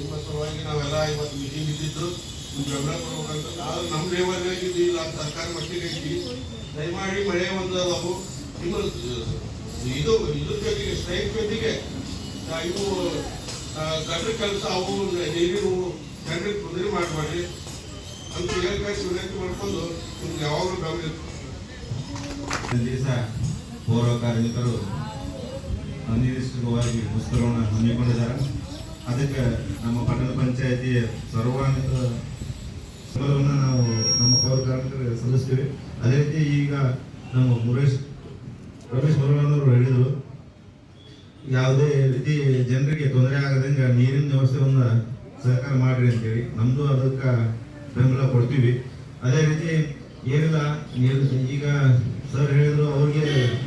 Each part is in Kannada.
ನಿಮ್ಮ ಸಲುವಾಗಿ ನಾವೆಲ್ಲ ಇವತ್ತು ಮೀಟಿಂಗ್ ಇದ್ದಿದ್ದು ನಿಮ್ಮ ಬೆಂಬಲ ಕೊಡ್ಬೇಕಂತ ಆದ್ರೆ ನಮ್ಮ ಆಗಿದ್ದು ಇಲ್ಲ ಸರ್ಕಾರ ಮಟ್ಟಿಗೆ ಐತಿ ದಯಮಾಡಿ ಮಳೆ ಒಂದು ನಾವು ನಿಮ್ಮ, ಇದು, ಇದ್ರ ಜೊತೆಗೆ ಸ್ಟ್ರೈಕ್ ಜೊತೆಗೆ ಇವು ಗಂಡ್ರ ಕೆಲಸ ಅವು, ನೀರು, ಜನರಿಗೆ ತೊಂದರೆ ಮಾಡಬೇಡ್ರಿ ಅಂತ ಹೇಳ್ಕಾಸಿ ವಿನಂತಿ ಮಾಡ್ಕೊಂಡು ನಿಮ್ಗೆ ಯಾವಾಗಲೂ ಗಮನ ದಿವಸ ಪೌರ ಕಾರ್ಮಿಕರು ಅನಿರೀಕ್ಷಿತವಾಗಿ ಪುಸ್ತಕವನ್ನು ಹಮ್ಮಿಕೊಂಡಿದ್ದಾರೆ. ಅದಕ್ಕೆ ನಮ್ಮ ಪಟ್ಟಣ ಪಂಚಾಯತಿ ಸರ್ವಾಂಗವನ್ನು ನಾವು ನಮ್ಮ ಪೌರ ಕಾರ್ಮಿಕರಿಗೆ ಸಲ್ಲಿಸ್ತೀವಿ. ಅದೇ ರೀತಿ ಈಗ ನಮ್ಮ ಮುರೇಶ್ ರಮೇಶ್ ಅವರು ಹೇಳಿದರು, ಯಾವುದೇ ರೀತಿ ಜನರಿಗೆ ತೊಂದರೆ ಆಗದಂಗೆ ನೀರಿನ ವ್ಯವಸ್ಥೆಯನ್ನು ಸಹಕಾರ ಮಾಡಿರಿ ಅಂತೇಳಿ. ನಮ್ಮದು ಅದಕ್ಕೆ ಬೆಂಬಲ ಕೊಡ್ತೀವಿ. ಅದೇ ರೀತಿ ಏನಿಲ್ಲ ಈಗ ಸರ್ ಹೇಳಿದ್ರು, ಅವ್ರಿಗೆ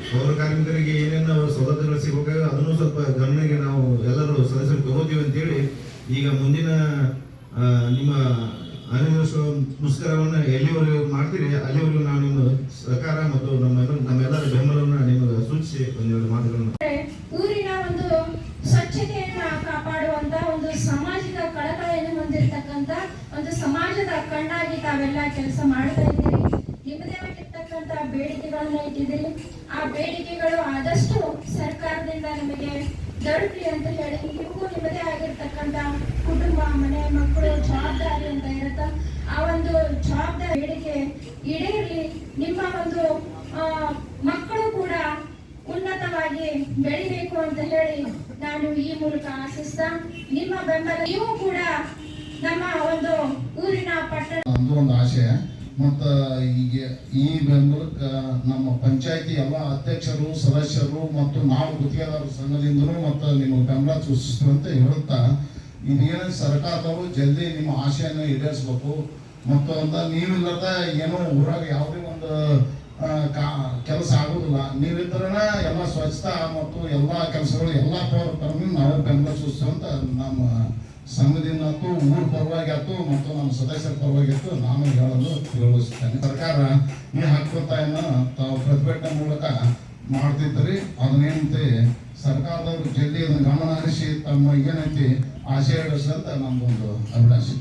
ಪೌರ ಕಾರ್ಮಿಕರಿಗೆ ಏನೇನು ಸೌಲಭ್ಯಗಳು ಸಿಗಬೇಕಾಗ ಅದನ್ನು ಸ್ವಲ್ಪ ಗಮನಿಗೆ ನಾವು ಎಲ್ಲರೂ ಸದಸ್ಯರು ತಗೋತೀವಿ ಅಂತೇಳಿ ಈಗ ಮುಂದಿನ ನಿಮ್ಮ ಅನಿರ್ದಿಷ್ಟ ಮುಷ್ಕರವನ್ನು ಎಲ್ಲಿವರೆಗೂ ಮಾಡ್ತೀರಿ, ಅಲ್ಲಿವರೆಗೂ ನಾವು ನಿಮ್ಮ ಸಹಕಾರ ಮತ್ತು ನಮ್ಮ ನಮ್ಮೆಲ್ಲರ ಬೆಂಬಲವನ್ನು ನಿಮಗೆ ಸೂಚಿಸಿ ಒಂದೆರಡು ಮಾತುಗಳನ್ನು. ಊರಿನ ಒಂದು ಸ್ವಚ್ಛತೆಯನ್ನ ಕಾಪಾಡುವಂತ ಒಂದು ಸಾಮಾಜಿಕ ಕಳಕಳಿಯನ್ನು ಹೊಂದಿರತಕ್ಕಂತ ಒಂದು ಸಮಾಜದ ಕಣ್ಣಾಗಿ ತಾವೆಲ್ಲ ಕೆಲಸ ಮಾಡ್ತಾ ಇದ್ದೀರಿ. ನಿಮ್ಮದೇ ಆಗಿರ್ತಕ್ಕಂತ ಬೇಡಿಕೆಗಳನ್ನ ಇಟ್ಟಿದ್ದೀರಿ. ಆ ಆದಷ್ಟು ಸರ್ಕಾರದಿಂದ ನಿಮಗೆ ದೊರಕಲಿ ಅಂತ ಹೇಳಿ ನಿಮಗೂ ನಿಮ್ಮದೇ ಆಗಿರ್ತಕ್ಕಂಥ ಕುಟುಂಬ, ಮನೆ, ಮಕ್ಕಳು, ಜವಾಬ್ದಾರಿ ಅಂತ ಇರುತ್ತ. ಆ ಒಂದು ಜವಾಬ್ದಾರಿ ಬೇಡಿಕೆ ಈಡೇರಲಿ. ನಿಮ್ಮ ಒಂದು ಮಕ್ಕಳು ಕೂಡ ಉನ್ನತವಾಗಿ ಬೆಳಿಬೇಕು ಅಂತ ಹೇಳಿ ನಾನು ಈ ಮೂಲಕ ಆಶಿಸ್ತಾ, ನಿಮ್ಮ ಬೆಂಬಲ ನೀವು ಕೂಡ ನಮ್ಮ ಒಂದು ಊರಿನ ಪಟ್ಟಣ ಒಂದು ಆಶಯ. ಮತ್ತು ಈಗ ಈ ಬೆಂಬಲಕ್ಕೆ ನಮ್ಮ ಪಂಚಾಯತಿ ಎಲ್ಲ ಅಧ್ಯಕ್ಷರು, ಸದಸ್ಯರು ಮತ್ತು ನಾವು ಗುತ್ತಿಗೆದಾರರ ಸಂಘದಿಂದಲೂ ಮತ್ತು ನಿಮ್ಮ ಬೆಂಬಲ ಸೂಚಿಸ್ತಂತ ಹೇಳುತ್ತಾ ಇದೇನು ಸರ್ಕಾರದವರು ಜಲ್ದಿ ನಿಮ್ಮ ಆಶಯನ ಈಡೇರಿಸ್ಬೇಕು. ಮತ್ತು ಅಂತ ನೀವಿಲ್ಲದ ಏನೋ ಊರಾಗ ಯಾವುದೇ ಒಂದು ಕೆಲಸ ಆಗೋದಿಲ್ಲ. ನೀವಿದ್ರನ ಎಲ್ಲ ಸ್ವಚ್ಛತಾ ಮತ್ತು ಎಲ್ಲ ಕೆಲಸಗಳು ಎಲ್ಲ ಪೌರಕರ್ಮಿ ನಾವು ಬೆಂಬಲ ಸೂಚಿಸುವಂತ ಸಂಘದಿಂದ ಆಯ್ತು, ಊರ ಪರವಾಗಿ ಆಯ್ತು, ಮತ್ತು ನಮ್ಮ ಸದಸ್ಯರ ಪರವಾಗಿ ಆಯ್ತು, ನಾನು ಹೇಳಲು ತಿಳಿಸ್ತೇನೆ ಸರ್ಕಾರ ಈ ಹಕ್ಕೊತ್ತಾಯನ ತಾವು ಪ್ರತಿಭಟನೆ ಮೂಲಕ ಮಾಡ್ತಿದ್ರಿ ಅದನ್ನೇನಂತೆ ಸರ್ಕಾರದವರು ಜಲ್ದಿ ಅದನ್ನು ಗಮನ ಹರಿಸಿ ತಮ್ಮ ಏನೈತಿ ಆಶಯ ಅಂತ ನಮ್ದೊಂದು ಅಭಿಲಾಷೆ.